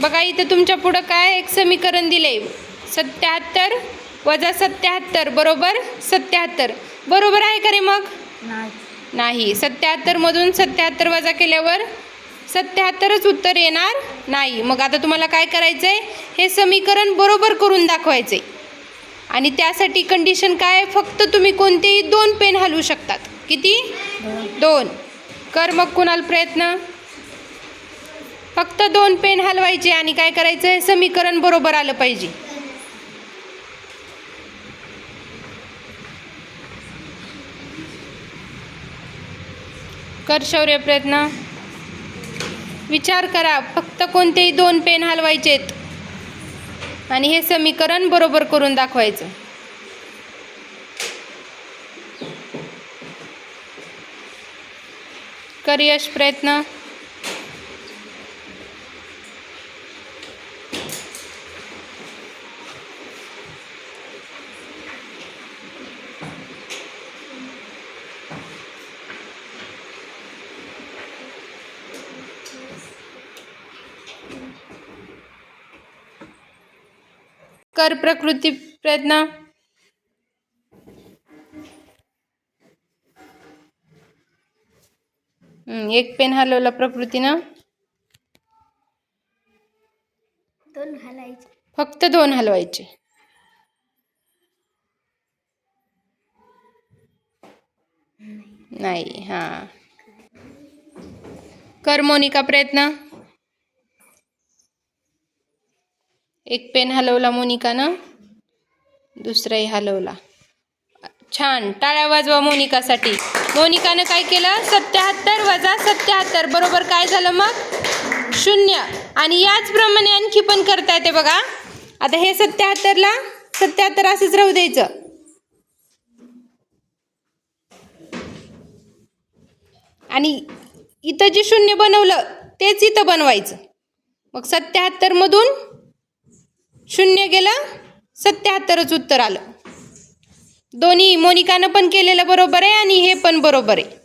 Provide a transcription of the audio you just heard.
बघा इथं तुमच्या पुढं काय एक समीकरण दिले सत्याहत्तर वजा सत्याहत्तर बरोबर? सत्याहत्तर. बरोबर आहे का रे मग? नाही. सत्याहत्तरमधून सत्याहत्तर वजा केल्यावर सत्याहत्तरच उत्तर येणार नाही. मग आता तुम्हाला काय करायचं आहे हे समीकरण बरोबर करून दाखवायचे आणि त्यासाठी कंडिशन काय? आहे? फक्त तुम्ही कोणतेही दोन पेन हलवू शकतात. किती? दोन. कर मग कुणाल प्रयत्न. फक्त दोन पेन हलवायचे आणि काय करायचं? हे समीकरण बरोबर आलं पाहिजे. कर शौर्य प्रयत्न. विचार करा फक्त कोणतेही दोन पेन हलवायचेत. आणि हे समीकरण बरोबर करून दाखवायचं. कर यश प्रयत्न. कर प्रकृती प्रयत्न. एक पेन हलवला प्रकृतीनं. दोन फक्त दोन हलवायचे. नाही हां. कर मोनिका प्रयत्न. एक पेन हलवला मोनिकानं दुसराही हलवला. छान टाळ्या वाजवा मोनिकासाठी. मोनिकानं काय केलं? सत्याहत्तर वजा सत्याहत्तर बरोबर काय झालं मग? शून्य. आणि याचप्रमाणे आणखी पण करता येते बघा. आता हे सत्याहत्तरला सत्याहत्तर असंच राहू द्यायचं. आणि इथं जे शून्य बनवलं तेच इथं बनवायचं. मग सत्याहत्तरमधून शून्य गेलं सत्याहत्तरच उत्तर आलं. दोन्ही मोनिकानं पण केलेलं बरोबर आहे आणि हे पण बरोबर आहे.